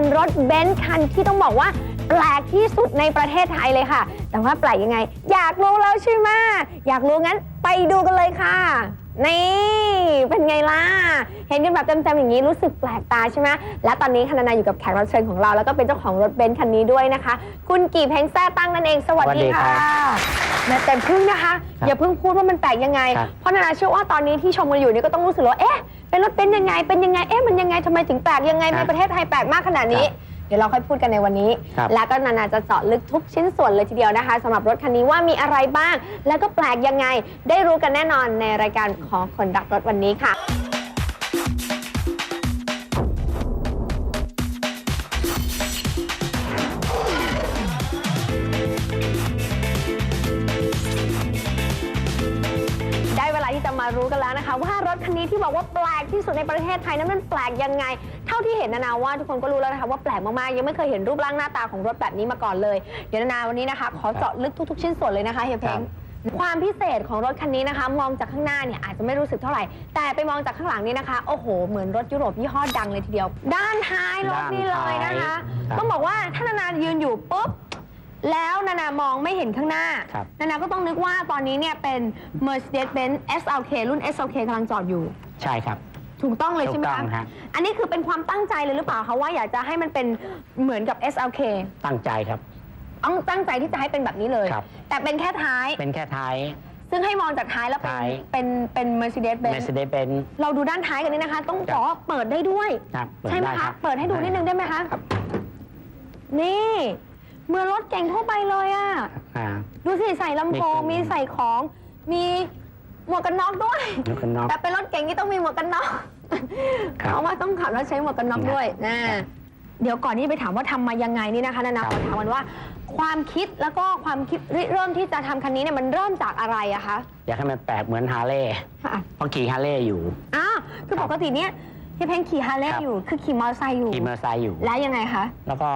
นรถเบนซ์คันที่ต้องบอกว่าแปลกที่สุดในประเทศไทยเลยค่ะ แต่ว่าแปลกยังไง อยากรู้แล้วใช่ไหมอยากรู้งั้นไปดูกันเลยค่ะ นี่เป็นไงล่ะ เห็นกันแบบเต็มๆอย่างนี้รู้สึกแปลกตาใช่ไหมและตอนนี้คณนาอยู่กับแขกรับเชิญของเรา แล้วก็เป็นเจ้าของรถเบนซ์คันนี้ด้วยนะคะ คุณกีบเฮงแซ่ตั้งนั่นเองสวัสดีสวัสดีครัค่ะบแม่แต่เพึ่งนะคะ ครับอย่าเพิ่งพูดว่ามันแปลกยังไง ครับ เพราะนานาเชื่อว่าตอนนี้ที่ชมกันอยู่นี่ก็ต้องรู้สึกว่าเอ๊ะเป็นรถเป็นซ์ยังไงเป็นยังไงเอ๊ะมันยังไงทำไมถึงแปลกยังไงครัในบประเทศไทยแปลกมากขนาดนี้ครับเดี๋ยวเราค่อยพูดกันในวันนี้ ครับ แล้วก็นานาจะเจาะลึกทุกชิ้นส่วนเลยทีเดียวนะคะสำหรับรถคันนี้ว่ามีอะไรบ้าง แล้วก็แปลกยังไง ได้รู้กันแน่นอนในรายการของคนรักรถวันนี้ค่ะ ได้เวลาที่จะมารู้กันแล้วนะคะ ว่ารถคันนี้ที่บอกว่าแปลกที่สุดในประเทศไทยนั้นมันแปลกยังไงเท่าที่เห็นนานาว่าทุกคนก็รู้แล้วนะคะว่าแปลกมากๆยังไม่เคยเห็นรูปร่างหน้าตาของรถแบบนี้มาก่อนเลยเดี๋ยวนานาวันนี้นะคะ ขอเจาะลึกทุก ๆ ชิ้นส่วนเลยนะคะเฮียเพ้งความพิเศษของรถคันนี้นะคะ มองจากข้างหน้าเนี่ยอาจจะไม่รู้สึกเท่าไหร่ แต่ไปมองจากข้างหลังนี่นะคะ โอ้โห เหมือนรถยุโรปยี่ห้อดังเลยทีเดียว ด้านท้ายรถนี่เลยนะคะครับต้องบอกว่าถ้านานายืนอยู่ปุ๊บแล้วนานามองไม่เห็นข้างหน้าครับนานาก็ต้องนึกว่าตอนนี้เนี่ยเป็น Mercedes-Benz SLK รุ่น SLK กำลังจอดอยู่ ใช่ครับ ถูกต้องเลยใช่ไหมถูกต้คะองฮะ อันนี้คือเป็นความตั้งใจเลยหรือเปล่าคะว่าอยากจะให้มันเป็นเหมือนกับ SLK ตั้งใจครับ ต้องตั้งใจที่จะให้เป็นแบบนี้เลย ครับ แต่เป็นแค่ท้าย เป็นแค่ท้าย ซึ่งให้มองจากท้ายแล้วเป็นท้าย เป็นเป็น Mercedes-Benz Mercedes Benz เราดูด้านท้ายกันนี่นะคะ ต้องครับบอกว่าเปิดได้ด้วย ครับเปิดใช่ไหมได้คะ รับเปิดให้ดูนิดนึงได้ไหมคะ ครับนี่เหมือนรถเก่งทั่วไปเลยอะอ่า ดูสิใส่ลำโพงมีมีเครื่อง ใส่ของ มีหมวกกันน็อกด้วยหมวกกันน็อกแต่เป็นรถเก่งที่ต้องมีหมวกกันน็อก ครับ เพราะว่าต้องขับแล้วใช้หมวกกันน็อกด้วยนะครับเดี๋ยวก่อนที่ไปถามว่าทำมายังไงนี่นะคะนานาครัขบอถามกันว่า ความคิดแล้วก็ความคิดริเริ่มที่จะทำคันนี้เนี่ยมันเริ่มจากอะไรอะคะอยากให้มันแปลกเหมือนฮาร์เลย์ค่ะเพราะขี่ฮาร์เลย์อยู่ อ้าวคือครับปกติเนี่ยพี่เพงขี่ฮาร์เลครัย์บ อยู่ คือขี่มอเตอร์ไซค์อยู่ ขี่มอเตอร์ไซค์อยู่ แล้วยังไงคะแล้วก็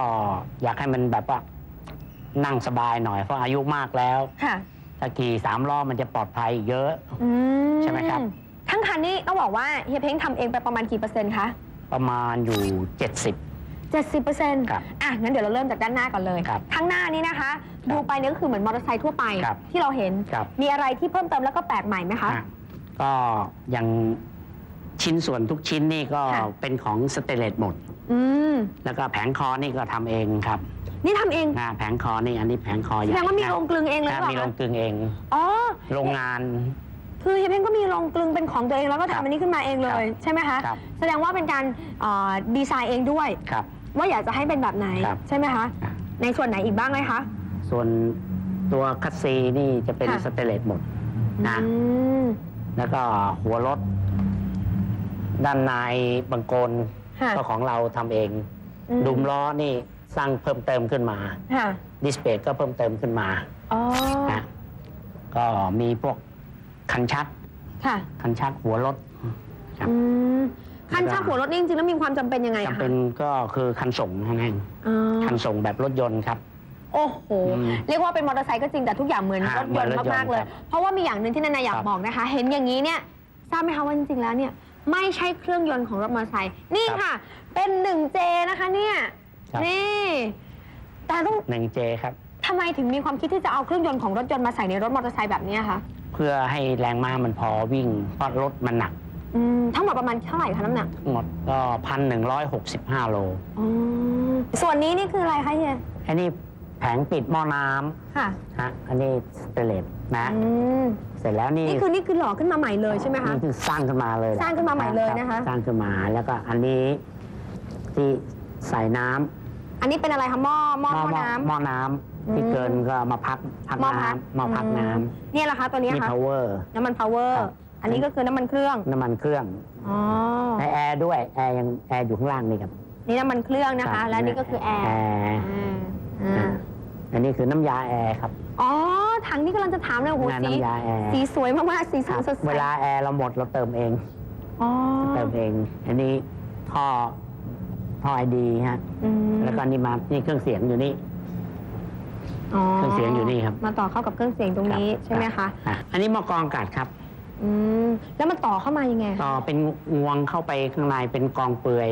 อยากให้มันแบบว่านั่งสบายหน่อยเพราะอายุมากแล้วค่ะถ้าขี่สามล้อมันจะปลอดภัยเยอะ อืใช่ไหมครับ ทั้งคันนี้ต้องบอกว่าเฮียเพ้งทำเองไปประมาณกี่เปอร์เซ็นต์คะ ประมาณอยู่ 70 70เปอร์เซ็นต์ครับอะงั้นเดี๋ยวเราเริ่มจากด้านหน้าก่อนเลยครับข้างหน้านี้นะคะดูไปเนี่ยก็คือเหมือนมอเตอร์ไซค์ทั่วไป ครับที่เราเห็น ครับ มีอะไรที่เพิ่มเติมแล้วก็แปลกใหม่ไหมคะ อะก็อย่างชิ้นส่วนทุกชิ้นนี่ก็ค่ะ เป็นของสเตนเลสหมด อืม แล้วก็แผงคอนี่ก็ทำเองครับนี่ทำเอง งาแผงคอนี่อันนี้แผงคอใหแสญ่ดงว่ามีนะโรงกลึงเองเลยหรือนะเปมีโรล่างกลึงเอง อ๋อ โรงงาน คือเฮียเพ้งก็มีโรงกลึงเป็นของตัวเองแล้วก็ครัทำบอันนี้ขึ้นมาเองเลยครับใช่ไหมคะครับ แสดงว่าเป็นการเอ่อดีไซน์เองด้วย ครับ ว่าอยากจะให้เป็นแบบไหนครับ ใช่ไหมคะอะในส่วนไหนอีกบ้างไหมคะ ส่วนตัวคัสซีนี่จะเป็นค่ะ สเตนเลสหมดนะ อืมแล้วก็หัวรถ ด้านในบังโกนค่ะก็ของเราทำเอง อืมดุมล้อนี่สร้างเพิ่มเติมขึ้นมา ค่ะดิสเพย์ก็เพิ่มเติมขึ้นมาอ๋อนะก็มีพวก คันชัก ค่ะ คันชักหัวรถ ครับ อืมคันชักหัวรถนี่จริงๆแล้วมีความจำเป็นยังไงจำคะเป็นก็คือคันส่งนั่นเองอ๋อคันส่งแบบรถยนต์ครับ โอ้โห อืมเรียกว่าเป็นมอเตอร์ไซค์ก็จริงแต่ทุกอย่างเหมือนฮะรถยนต์เหมือนรถยนต์มากๆเลย ครับเพราะว่ามีอย่างหนึ่งที่นานาอยากครับ บอกนะคะ เห็นอย่างนี้เนี่ยทราบไหมคะว่าจริงๆแล้วเนี่ย ไม่ใช่เครื่องยนต์ของรถมอเตอร์ไซค์นี่ครับค่ะ เป็น 1J นะคะเนี่ยครับนี่ แต่ต้องหนึ่งเจครับ ทำไมถึงมีความคิดที่จะเอาเครื่องยนต์ของรถยนต์มาใส่ในรถมอเตอร์ไซค์แบบเนี้ยคะเพื่อให้แรงม้ามันพอวิ่งเพราะรถมันหนัก อืมทั้งหมดประมาณเท่าไหร่คะน้ำหนักทั้งหมดก็พันหนึ่งร้อยหกสิบห้าโล อ๋อส่วนนี้นี่คืออะไรคะเฮียอันนี้แผงปิดหม้อน้ำค่ะฮะอันนี้สเตนเลสนะ อืมเสร็จแล้วนี่นี่คือนี่คือหล่อขึ้นมาใหม่เลยใช่ไหมคะ นี่คือสร้างขึ้นมาเลยแหละสร้างขึ้นมาใหม่เลยรับนะคะสร้างขึ้นมาแล้วก็อันนี้ที่ใส่น้ำอันนี้เป็นอะไรคะหม้อหม้อหม้อน้ำหม้อน้ำ ที่อืมเกินก็เอามาพักพักหม้อพักน้ำหม้อพักน้เนี่ยแหละคะตัวำเนี้ยนี่ค่ะ power น้ำมัน power ครับอันนี้ก็คือน้ำมันเครื่องน้ำมันเครื่องอ๋อในแอร์ด้วยแอร์ยังแอร์อยู่ข้างล่างนี่ครับนี่น้ำมันเครื่องนะครัคะบและนี่ก็คือแอร์แอร์อ่าอ่าอันนี้คือน้ำยาแอร์ครับอ๋อถังนี้กำลังจะถามเลยโอ้โหงานสีน้ำยาแอร์สีสวยมากๆสีคสัรันบสดใสเวลาแอร์เราหมดเราเติมเอง อ๋อเติมเอง อันนี้ท่อท่อไอดีฮะ อืมแล้วก็นี่มานี่เครื่องเสียงอยู่นี่ อ๋อเครื่องเสียงอยู่นี่ครับมาต่อเข้ากับเครื่องเสียงตรงนี้รับใช่ไหมรัคะบอ่อันนี้หมอกรองอากาศครับ อืมแล้วมันต่อเข้ามายังไงคะต่อเป็นงวงเข้าไปข้างในเป็นกองเปลือย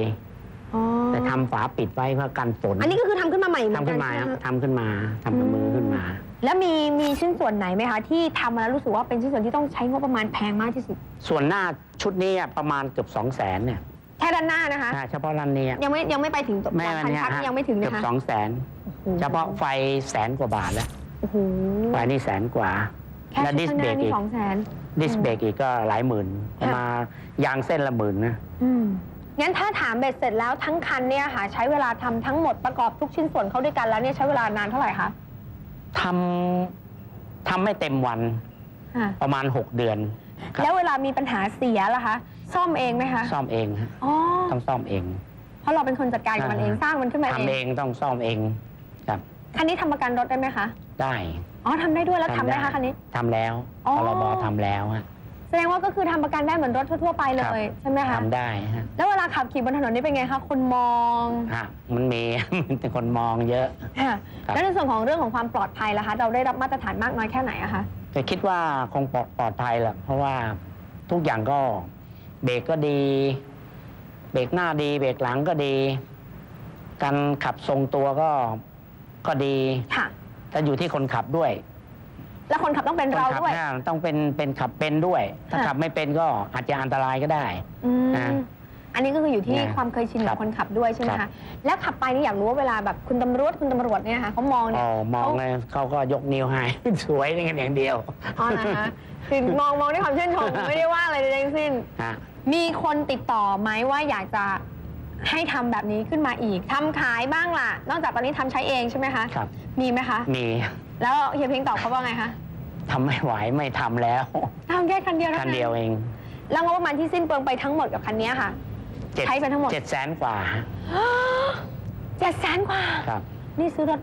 ออ๋อแต่ทำฝาปิดไว้เพื่อกันฝนอันนี้ก็คือทำขึ้นมาใหม่เหมือทำนกัขึ้นนมาใช่ครับไหมคะทำขึ้นมาทำกับมือขึ้นมา แล้วมีมีชิ้นส่วนไหนไหมคะที่ทำมาแล้วรู้สึกว่าเป็นชิ้นส่วนที่ต้องใช้งบประมาณแพงมากที่สุด ส่วนหน้าชุดนี้อะประมาณเกือบสองแสนเนี่ย แค่ด้านหน้านะคะใช่เฉพาะร้านนี้อะยังไม่ยังไม่ไปถึงแม่หลัวักนพันเนี้ยชักฮะยังไม่ถึงเกืนะอบคะสองแสนโอ้โหเฉพาะไฟแสนกว่าบาทแล้วโอ้โหไฟนี่แสนกว่า แค่และชุดิดสข้างหเบรน้ากนี่อีกสองแสน ดิสเบรกอีกก็หลายหมื่นค่ะมายางเส้นละหมื่นนะ อืมงั้นถ้าถามเบ็ดเสร็จแล้วทั้งคันเนี่ยค่ะ ใช้เวลาทำทั้งหมดประกอบทุกชิ้นส่วนเข้าด้วยกันแล้วเนี่ยใช้เวลานานเท่าไหร่คะทำทำไม่เต็มวันอ่าประมาณ 6 เดือน ครับ แล้วเวลามีปัญหาเสียล่ะคะ ซ่อมเองไหมคะซ่อมเองฮะอ๋อต้องซ่อมเอง เพราะเราเป็นคนจัดการกับมันเองสร้างมันขึ้นมาทำเอเองงต้องซ่อมเองครับ คันนี้ทำประกันรถได้ไหมคะได้อ๋อทำได้ด้วยแล้วทำได้คะคันนี้ ทำแล้วอ๋อ พรบทำแล้วฮะ แสดงว่าก็คือทำประกันได้เหมือนรถทั่วๆไปเลครับ ยใช่ไหมคะทำได้ฮะแล้วเวลาขับขี่บนถนนนี่เป็นไงคะคนมองฮะมันมี มันเป็นคนมองเยอะ ค่ะครับแล้วในส่วนของเรื่องของความปลอดภัยล่ะคะ เราได้รับมาตรฐานมากน้อยแค่ไหนอะคะ แต่คิดว่าคงปลอดปลอดภัยแหละเพราะว่าทุกอย่างก็เบรกก็ดี เบรกหน้าดี เบรกหลังก็ดี การขับทรงตัวก็ก็ดีค่ะ แต่อยู่ที่คนขับด้วย แล้วคนขับต้องเป็นคนเราขัด้วยน่าต้องเป็นเป็นขับเป็นด้วย ถ้าค่ะ ขับไม่เป็นก็อาจจะอันตรายก็ได้ อืมนะ อันนี้ก็คืออยู่ที่นะความเคยชินขครัอบงคนขับด้วยใช่ไหมครัคะบ แล้วขับไปนี่อยากรู้ว่าเวลาแบบคุณตำรวจคุณตำรวจเนี่ยนะคะเขามองเนี่อ๋ยอมองเลยเขาก็ยกนิ้วให้ สวยกันอย่างเดียวอ๋อนะคะคือมองมองด้วยความชื่นชมไม่ได้ว่าอะไรใดทั้งสิ้น ฮะ มีคนติดต่อไหมว่าอยากจะให้ทำแบบนี้ขึ้นมาอีกทำขายบ้างล่ะ นอกจากตอนนี้ทำใช้เองใช่ไหมคะครับ มีไหมคะ มีแล้วเฮียเพ็งตอบเขาว่าไงคะทำไม่ไหวไม่ทำแล้วทำแค่คันเดียวเท่าคันนั้นเดียวเอง แล้วงบประมาณที่สิ้นเปลืองไปทั้งหมดกับคันนี้ค่ะ เจ็ดใช้ไปทั้งหมด เจ็ดแสนกว่าเจ็ดแสนกว่า ครับนี่ซื้อรถ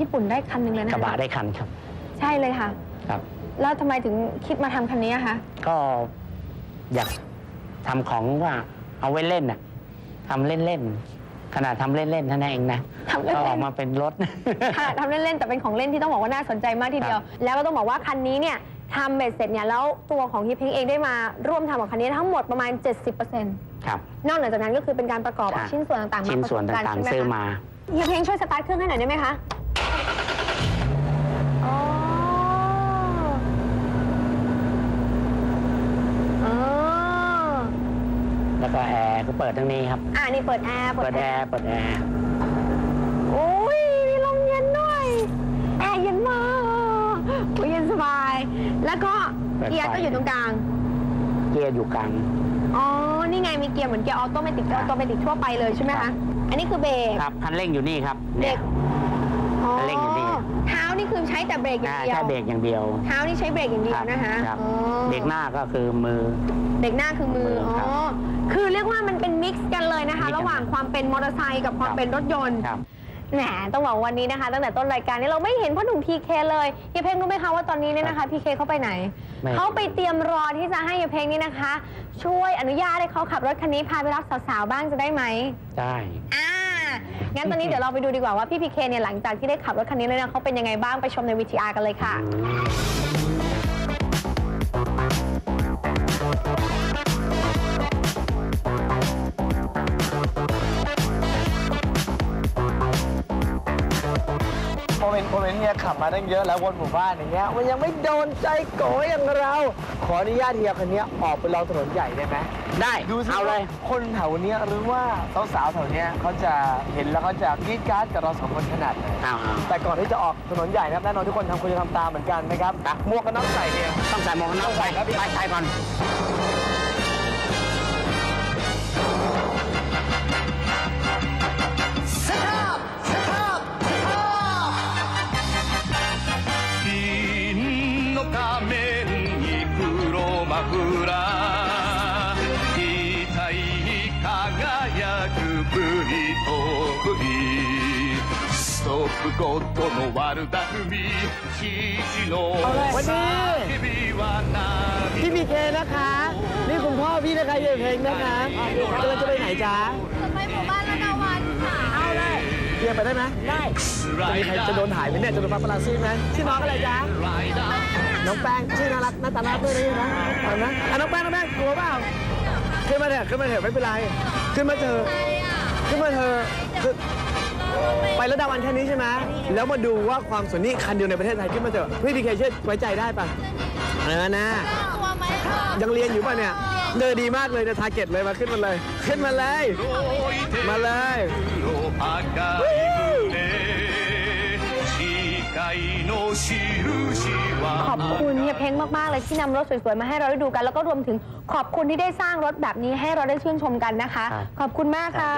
ญี่ปุ่นได้คันหนึ่งเลยนะกระบะได้คันครับ ใช่เลยค่ะ ครับ แล้วทำไมถึงคิดมาทำคันนี้อะคะ ก็อยากทำของว่าเอาไว้เล่นน่ะทำเล่นๆขนาดทำเล่นๆเท่านั้นเองนะทำเล่ก็ออนกๆมาเป็นรถ ค่ะทำเล่น ๆ แต่เป็นของเล่นที่ต้องบอกว่าน่าสนใจมากทีเดียว แล้วก็ต้องบอกว่าคันนี้เนี่ยทำเบ็ดเสร็จเนี่ยแล้วตัวของฮิปเพ้งเองได้มาร่วมทำกับคันนี้ทั้งหมดประมาณ 70% ครับนอกเหนือจากนั้นก็คือเป็นการประกอบเอาค่ะชิ้นส่วนต่างๆมาชิ้นประกส่วอนบกันต่างใช่ไหมๆซื้อคะมาเฮียเพ้งช่วยสตาร์ทเครื่องให้หน่อยได้ไหมคะอ๋ออ๋อแล้วก็แอร์ก็เปิดทั้งนี้ครับ อ่านี่เปิดแอร์เปิดแอร์เปิดแอร์โอ้ยมีลมเย็นด้วยแอร์เย็นมากโอ้ยเย็นสบาย แล้วก็เกียร์ก็อยู่ตรงกลาง เกียร์อยู่กลางอ๋อ นี่ไงมีเกียร์เหมือนเกียร์ออโตเมติกครัอบอโตเมติกทั่วไปเลยใช่ไหมครัคะบอันนี้คือเบรกครับคันเร่งอยู่นี่ครับเบรเนี่ยกอ๋อเร่งอยู่นี่เท้านี่คือใช้แต่เบรกอย่าอ่างเดียวใช่เบรกอย่างเดียว เท้านี่ใช้เบรกอย่างเดียวนะคะครับอ๋อเบรกหน้าก็คือมือ เบรกหน้าคือมือมืออ๋อครับคือเรียกว่ามันเป็นมิกซ์กันเลยนะคะมิกซ์กันระหว่างความเป็นมอเตอร์ไซค์กับความครับเป็นรถยนต์ครับ แหมต้องบอกวันนี้นะคะ ตั้งแต่ต้นรายการนี้เราไม่เห็นพ่อหนุ่มพีเคเลยเฮียเพ่งรู้ไหมคะว่าตอนนี้เนี่ยนะคะพีเคเขาไปไหน ไม่ เขาไปเตรียมรอที่จะให้เฮียเพ่งนี่นะคะ ช่วยอนุญาตให้เขาขับรถคันนี้พาไปรับสาวๆบ้างจะได้ไหมได้ อ่างั้นตอนนี้เดี๋ยวเราไปดูดีกว่าว่าพี่พีเคเนี่ยหลังจากที่ได้ขับรถคันนี้เลยนะเขาเป็นยังไงบ้างไปชมใน VTR กันเลยค่ะพอเเป็นเฮียขับมาตั้งเยอะแล้ววนหมู่บ้านอย่างเงี้ยมันยังไม่โดนใจโกอย่างเรา ขออนุญาตเฮียคันนี้ออกไปลองถนนใหญ่ได้ไหมได้ดูสิเอาเลยว่าคนแถวเนี้ยหรือว่าสาวๆแถวเนี้ยเขาจะเห็นแล้วเขาจะกรี๊ดกราร์ดกับเราสองคนขนาดไหนเอาเอาแต่ก่อนที่จะออกถนนใหญ่นะครับแน่นอนทุกคนทำควรจะทำตามเหมือนกันนะครับหมวกกันน็อกใส่เนี่ยต้องใส่หมวกกันน็อกต้องใส่ครับพี่ไปใส่ก่อน プゴッドの悪巧み父の วันนี้ 叫びは何 พี่พีเคนะคะ นี่คุณพ่อพี่นะคะเฮียเพลงนะคะกำลังจะไปไหนจ๊ะ ไปหมู่บ้านละนาวันค่ะ เอาเลยเฮียไปได้ไหมได้จะมีใครจะโดนถ่ายไหมเนี่ยจะโดนปาปาราซี่ไหมชื่อน้องอะไรจ๊ะ น้องแป้งชื่อน่ารักหน้าตาน่ารักด้วยนะเอานะอ่ะน้องแป้งน้องแป้งกลัวเปล่าขึ้นมาเถอะขึ้นมาเถอะไม่เป็นไรขึ้นมาเถอะ ขึ้นมาเธอะคือ ไปรถดาวันแค่นี้ใช่ไหมแล้วมาดูว่าความสวนี่คันเดียวในประเทศไทยที่มาเจะพี่พีเคเช่ไว้ใจได้ปะเออนะตัยังเรียนอยู่ป่ะเนี่ยเดินดีมากเลยนะทาร์เก็ตเลยมาขึ้นมาเลย ขึ้นมาเลย มาเลยขอบคุณเฮียเพ้งมาก ๆ เลยที่นำรถสวย ๆ มาให้เราได้ดูกัน แล้วก็รวมถึงขอบคุณที่ได้สร้างรถแบบนี้ให้เราได้ชื่นชมกันนะคะ ขอบคุณมากค่ะ